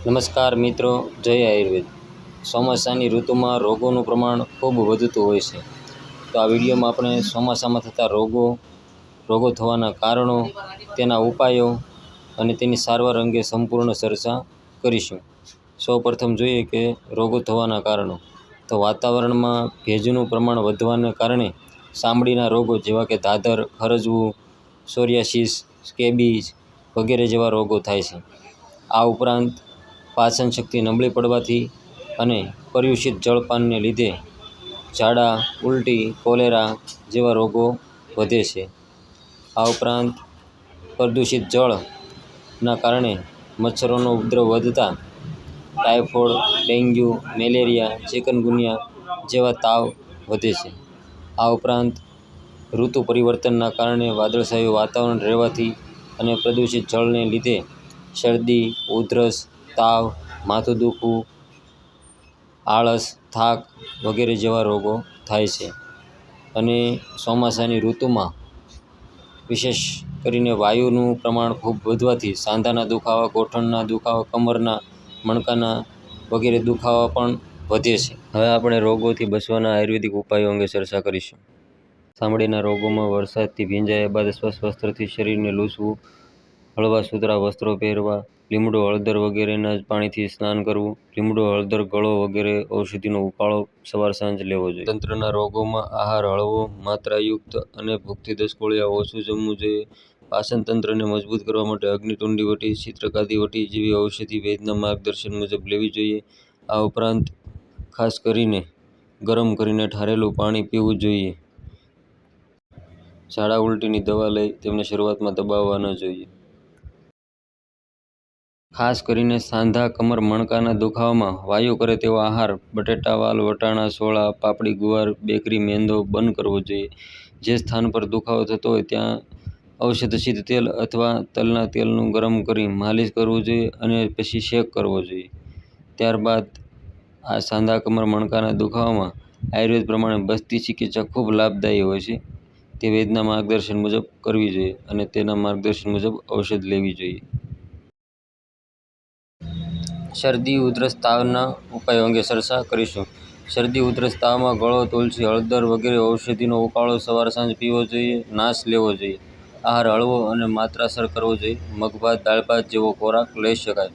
નમસ્કાર મિત્રો, જય આયુર્વેદ. ચોમાસાની ઋતુમાં રોગોનું પ્રમાણ ખૂબ વધતું હોય છે. તો આ વિડીયોમાં આપણે ચોમાસામાં થતા રોગો રોગો થવાના કારણો, તેના ઉપાયો અને તેની સારવાર અંગે સંપૂર્ણ ચર્ચા કરીશું. સૌપ્રથમ જોઈએ કે રોગો થવાના કારણો. તો વાતાવરણમાં ભેજનું પ્રમાણ વધવાને કારણે ચામડીના રોગો જેવા કે દાદર ખરજવું, સોરિયાસિસ, સ્કેબીઝ વગેરે જેવા રોગો થાય છે. આ ઉપરાંત પાચન શક્તિ નબળી પડવાથી અને પર્યુષિત જળપાનને લીધે ઝાડા, ઉલટી, કોલેરા જેવા રોગો વધે છે. આ ઉપરાંત પ્રદૂષિત જળના કારણે મચ્છરોનો ઉપદ્રવ વધતા ટાઇફોઇડ, ડેન્ગ્યુ, મેલેરિયા, ચિકનગુનિયા જેવા તાવ વધે છે. આ ઉપરાંત ઋતુ પરિવર્તનના કારણે વાદળછાયું વાતાવરણ રહેવાથી અને પ્રદૂષિત જળને લીધે શરદી, ઉધરસ તાવ, માથું દુખવું, આળસ, થાક વગેરે જેવા રોગો થાય છે. અને ચોમાસાની ઋતુમાં વિશેષ કરીને વાયુનું પ્રમાણ ખૂબ વધવાથી સાંધાના દુખાવા, ગોઠણના દુખાવા, કમરના, મણકાના વગેરે દુખાવા પણ વધે છે. હવે આપણે રોગોથી બચવાના આયુર્વેદિક ઉપાયો અંગે ચર્ચા કરીશું. ચામડીના રોગોમાં વરસાદથી ભીંજાયા બાદ સ્વચ્છ વસ્ત્રથી શરીરને લૂછવું હળવા સૂતરા વસ્ત્રો પહેરવા, લીમડો હળદર વગેરેના પાણીથી સ્નાન કરવું, લીમડો, હળદર, ગળો વગેરે ઔષધિનો ઉકાળો સવાર સાંજ લેવો જોઈએ. તંત્રના રોગોમાં આહાર હળવો, માત્રાયુક્ત અને ભૂખથી દસ કોળિયા ઓછું જમવું જોઈએ. પાચન તંત્રને મજબૂત કરવા માટે અગ્નિતુંડી વટી, ચિત્રકાદી વટી જેવી ઔષધિ વેદના માર્ગદર્શન મુજબ લેવી જોઈએ. આ ઉપરાંત ખાસ કરીને ગરમ કરીને ઠારેલું પાણી પીવું જોઈએ. ઝાડા ઉલટીની દવા લઈ તેમને શરૂઆતમાં દબાવવા ન જોઈએ. ખાસ કરીને સાંધા, કમર, મણકાના દુખાવામાં. વાયુ કરે તેવો આહાર, બટેટા, વાલ, વટાણા, સોળા, પાપડી, ગુવાર, બેકરી, મેંદો બંધ કરવો જોઈએ. જે સ્થાન પર દુખાવો થતો હોય ત્યાં ઔષધ સિદ્ધ તેલ અથવા તલના તેલનું ગરમ કરી માલિશ કરવું જોઈએ અને પછી શેક કરવો જોઈએ. ત્યારબાદ આ સાંધા, કમર, મણકાના દુખાવામાં આયુર્વેદ પ્રમાણે બસ્તી ચિકિત્સા ખૂબ લાભદાયી હોય છે. તે વેદના માર્ગદર્શન મુજબ કરવી જોઈએ અને તેના માર્ગદર્શન મુજબ ઔષધ લેવી જોઈએ. શરદી ઉધરસ તાવના ઉપાયો અંગે ચર્ચા કરીશું. શરદી ઉધરસ તાવમાં ગળો, તુલસી, હળદર વગેરે ઔષધિનો ઉકાળો સવાર સાંજ પીવો જોઈએ, નાશ લેવો જોઈએ. આહાર હળવો અને માત્રાસર કરવો જોઈએ. મગભાત દાળ ભાત જેવો ખોરાક લઈ શકાય.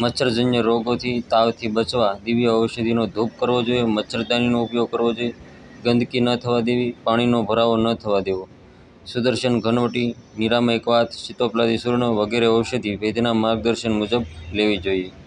મચ્છરજન્ય રોગોથી તાવથી બચવા દિવ્ય ઔષધિનો ધૂપ કરવો જોઈએ, મચ્છરદાનીનો ઉપયોગ કરવો જોઈએ. ગંદકી ન થવા દેવી, પાણીનો ભરાવો ન થવા દેવો. સુદર્શન ઘનવટી, નિરામય ક્વાથ શીતોપલાદી ચૂર્ણ વગેરે ઔષધિ વૈદ્યના માર્ગદર્શન મુજબ લેવી જોઈએ.